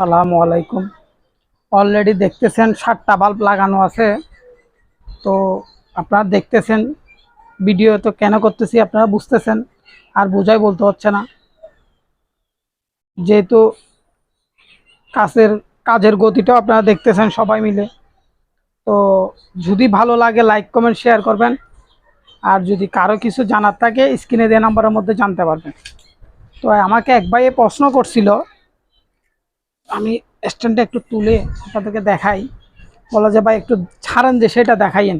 সালামু আলাইকুম। অলরেডি দেখতেছেন সাতটা বাল্ব লাগানো আছে। তো আপনারা দেখতেছেন ভিডিও তো কেন করতেছি আপনারা বুঝতেছেন, আর বোঝাই বলতে হচ্ছে না। যেহেতু কাজের কাজের গতিটাও আপনারা দেখতেছেন সবাই মিলে। তো যদি ভালো লাগে লাইক কমেন্ট শেয়ার করবেন। আর যদি কারও কিছু জানার থাকে স্ক্রিনে দেওয়া নাম্বারের মধ্যে জানতে পারবেন। তো আমাকে এক ভাইয়ে প্রশ্ন করছিল আমি স্ট্যান্ডটা একটু তুলে আপনাদেরকে দেখাই। বলা যে ভাই, একটু ছাড়েন যে সেটা দেখাইয়েন।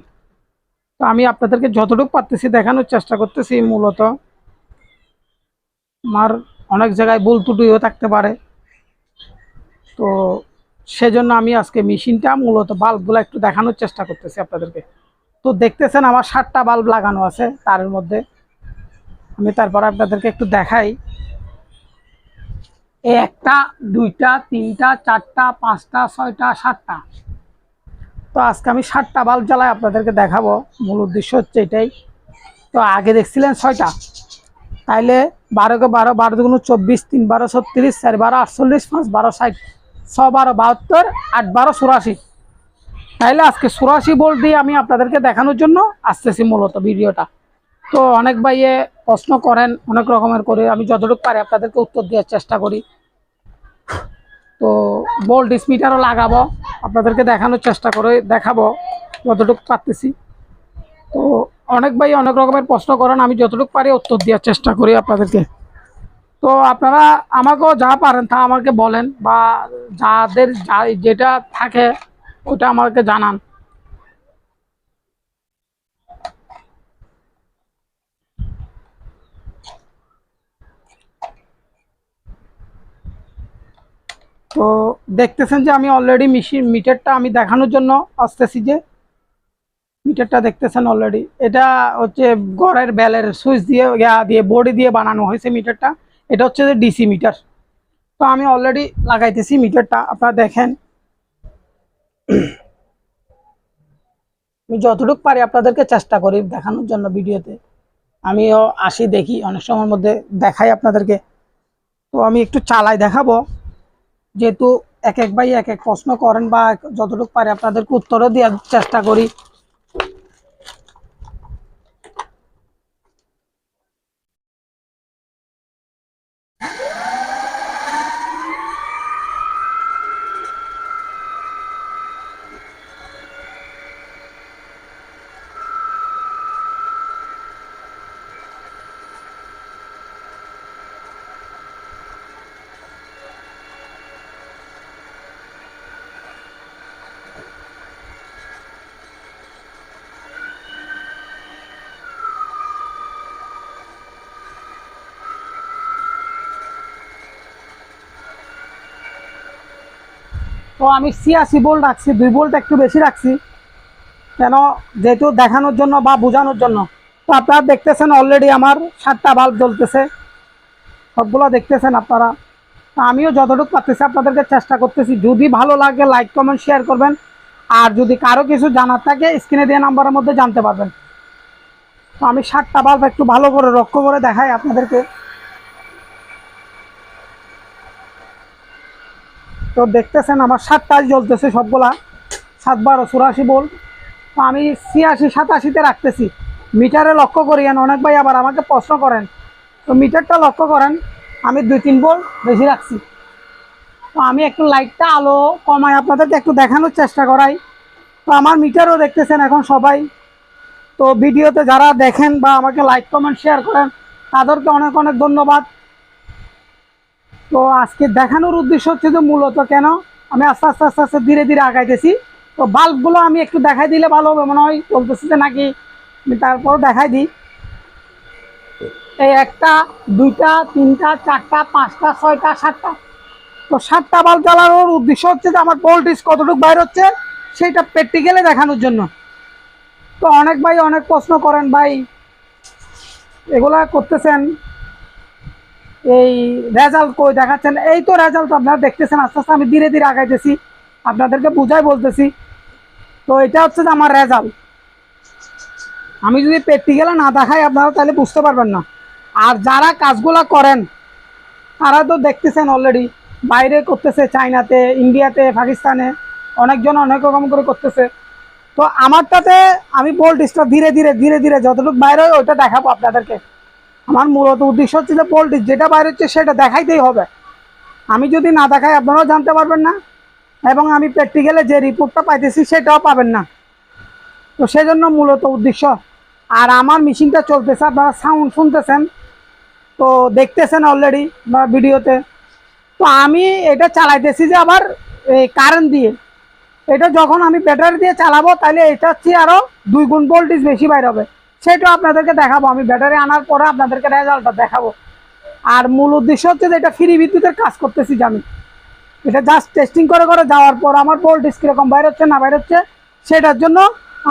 তো আমি আপনাদেরকে যতটুকু পারতেছি দেখানোর চেষ্টা করতেছি মূলত। আমার অনেক জায়গায় ভুল থাকতে পারে। তো সেজন্য আমি আজকে মেশিনটা মূলত বাল্বগুলো একটু দেখানোর চেষ্টা করতেছি আপনাদেরকে। তো দেখতেছেন আমার ষাটটা বাল্ব লাগানো আছে তারের মধ্যে। আমি তারপর আপনাদেরকে একটু দেখাই। একটা, দুইটা, তিনটা, চারটা, পাঁচটা, ছয়টা, সাতটা। তো আজকে আমি সাতটা বাল্ব জ্বালাই আপনাদেরকে দেখাবো। মূল উদ্দেশ্য হচ্ছে এটাই। তো আগে দেখছিলেন ছয়টা। তাইলে বারোকে বারো বারো দুগুণ চব্বিশ, তিন বারো ছত্রিশ, চার বারো আটচল্লিশ, পাঁচ বারো ষাট, ছ বারো বাহাত্তর, আট বারো চুরাশি। তাইলে আজকে চুরাশি বোল্ট দিয়ে আমি আপনাদেরকে দেখানোর জন্য আসতেছি মূলত ভিডিওটা। তো অনেক ভাইয়ে প্রশ্ন করেন, অনেক রকমের করে। আমি যতটুকু পারি আপনাদেরকে উত্তর দেওয়ার চেষ্টা করি। তো বোল্ট স্মিটারও লাগাবো। আপনাদেরকে দেখানোর চেষ্টা করে, দেখাবো যতটুকু পারতেছি। তো অনেক ভাই অনেক রকমের প্রশ্ন করেন, আমি যতটুকু পারি উত্তর দেওয়ার চেষ্টা করি আপনাদেরকে। তো আপনারা আমাকেও যা পারেন তা আমাকে বলেন বা যাদের যেটা থাকে, ওটা আমাকে জানান। তো দেখতেছেন যে আমি অলরেডি মেশিন মিটারটা আমি দেখানোর জন্য আসতেছি যে মিটারটা দেখতেছেন অলরেডি এটা হচ্ছে ঘরের বেলের সুইচ দিয়ে, ইয়া দিয়ে বোর্ডে দিয়ে বানানো হয়েছে মিটারটা এটা হচ্ছে যে ডিসি মিটার তো আমি অলরেডি লাগাইতেছি মিটারটা আপনারা দেখেন। আমি যতটুকু পারি আপনাদেরকে চেষ্টা করি দেখানোর জন্য ভিডিওতে। আমিও আসি দেখি, অনেক সময়ের মধ্যে দেখাই আপনাদেরকে। তো আমি একটু চালাই দেখাবো। যেহেতু এক এক ভাই এক এক প্রশ্ন করেন বা যতটুকু পারে আপনাদেরকে উত্তরও দেওয়ার চেষ্টা করি। তো আমি ছিয়াশি বোল্ট রাখছি, দুই বোল্ট একটু বেশি রাখছি। কেন? যেহেতু দেখানোর জন্য বা বোঝানোর জন্য। তো আপনারা দেখতেছেন অলরেডি আমার সাতটা বাল্ব জ্বলতেছে। সবগুলো দেখতেছেন আপনারা। আমিও যতটুকু পারতেছি আপনাদেরকে চেষ্টা করতেছি। যদি ভালো লাগে লাইক কমেন্ট শেয়ার করবেন। আর যদি কারও কিছু জানার থাকে স্ক্রিনে দিয়ে নাম্বারের মধ্যে জানতে পারবেন। তো আমি সাতটা বাল্ব একটু ভালো করে লক্ষ্য করে দেখাই আপনাদেরকে। তো দেখতেছেন আমার সাতটাই জ্বলতেছে সবগুলা। সাত, বারো, চুরাশি বল। তো আমি ছিয়াশি, সাতাশিতে রাখতেছি। মিটারে লক্ষ্য করি কেন অনেক ভাই আবার আমাকে প্রশ্ন করেন। তো মিটারটা লক্ষ্য করেন, আমি দুই, তিন বল বেশি রাখছি। তো আমি একটু লাইটটা আলো কমাই আপনাদেরকে একটু দেখানোর চেষ্টা করাই। তো আমার মিটারও দেখতেছেন এখন সবাই। তো ভিডিওতে যারা দেখেন বা আমাকে লাইক, কমেন্ট, শেয়ার করেন, তাদেরকে অনেক অনেক ধন্যবাদ। তো আজকে দেখানোর উদ্দেশ্য হচ্ছে যে মূলত কেন আমি আস্তে আস্তে আস্তে আস্তে ধীরে ধীরে আগাইতেছি। তো বাল্বগুলো আমি একটু দেখাই দিলে ভালো হবে মনে হয়, বলতেছি যে নাকি আমি তারপর দেখাই দিই। এই একটা, দুইটা, তিনটা, চারটা, পাঁচটা, ছয়টা, সাতটা। তো সাতটা বাল্ব জ্বালানোর উদ্দেশ্য হচ্ছে যে আমার ভোল্টেজ কতটুকু বাইর হচ্ছে সেটা প্র্যাকটিক্যালে দেখানোর জন্য। তো অনেক ভাই অনেক প্রশ্ন করেন, ভাই এগুলা করতেছেন এই রেজাল্ট কই দেখাচ্ছেন? এই তো রেজাল্ট আপনারা দেখতেছেন, আস্তে আস্তে আমি ধীরে ধীরে আগাইতেছি। আপনাদেরকে বুঝাই বলতেছি। তো এটা হচ্ছে যে আমার রেজাল্ট আমি যদি প্র্যাকটিক্যালে না দেখাই, আপনারা তাহলে বুঝতে পারবেন না। আর যারা কাজগুলা করেন, তারা তো দেখতেছেন অলরেডি বাইরে করতেছে চায়নাতে, ইন্ডিয়াতে, পাকিস্তানে, অনেকজন অনেক রকম করে করতেছে। তো আমারটাতে আমি ভোল্টেজটা ধীরে ধীরে ধীরে ধীরে যতটুকু বাইরে হয়, ওইটা দেখাবো আপনাদেরকে। আমার মূলত উদ্দেশ্য হচ্ছে যে ভোল্টেজ যেটা বাইরে হচ্ছে সেটা দেখাইতেই হবে। আমি যদি না দেখাই, আপনারাও জানতে পারবেন না। এবং আমি প্র্যাকটিক্যালে যে রিপোর্টটা পাইতেছি, সেটাও পাবেন না। তো সেজন্য মূলত উদ্দেশ্য, আর আমার মেশিনটা চলতেছে, আপনারা সাউন্ড শুনতেছেন। তো দেখতেছেন অলরেডি বা ভিডিওতে তো আমি এটা চালাইতেছি যে আবার এই কারেন্ট দিয়ে। এটা যখন আমি ব্যাটারি দিয়ে চালাবো, তাহলে এটা হচ্ছে আরও দুই গুণ ভোল্টেজ বেশি বাইর হবে। সেটাও আপনাদেরকে দেখাবো। আমি ব্যাটারি আনার পরে আপনাদেরকে রেজাল্টটা দেখাবো। আর মূল উদ্দেশ্য হচ্ছে যে এটা ফ্রি বিদ্যুতের কাজ করতেছি আমি। এটা জাস্ট টেস্টিং করে করে যাওয়ার পর আমার ভোল্টেজ কীরকম বাইর হচ্ছে না বাইর হচ্ছে সেটার জন্য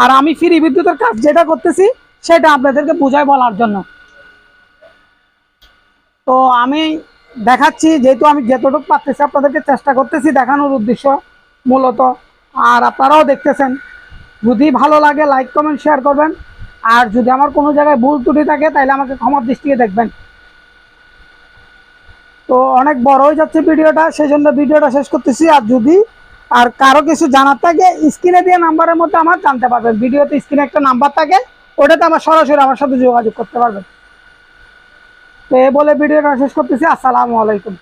আর আমি ফ্রি বিদ্যুতের কাজ যেটা করতেছি, সেটা আপনাদেরকে বুঝাই বলার জন্য। তো আমি দেখাচ্ছি, যেহেতু আমি যতটুকু পারতেছি আপনাদেরকে চেষ্টা করতেছি দেখানোর উদ্দেশ্য মূলত। আর আপনারাও দেখতেছেন। যদি ভালো লাগে লাইক কমেন্ট শেয়ার করবেন। আর যদি আমার কোনো জায়গায় ভুল ত্রুটি থাকে, তাহলে আমাকে ক্ষমার দৃষ্টিতে দেখবেন। তো অনেক বড় হয়ে যাচ্ছে ভিডিওটা সেই জন্য ভিডিওটা শেষ করতেছি। আর যদি আর কারও কিছু জানার থাকে, স্ক্রিনে দিয়ে নাম্বারের মধ্যে আমার জানতে পারবেন। ভিডিওতে স্ক্রিনে একটা নাম্বার থাকে, ওটাতে আমার সরাসরি আমার সাথে যোগাযোগ করতে পারবেন। তো এ বলে ভিডিওটা শেষ করতেছি। আসসালামু আলাইকুম।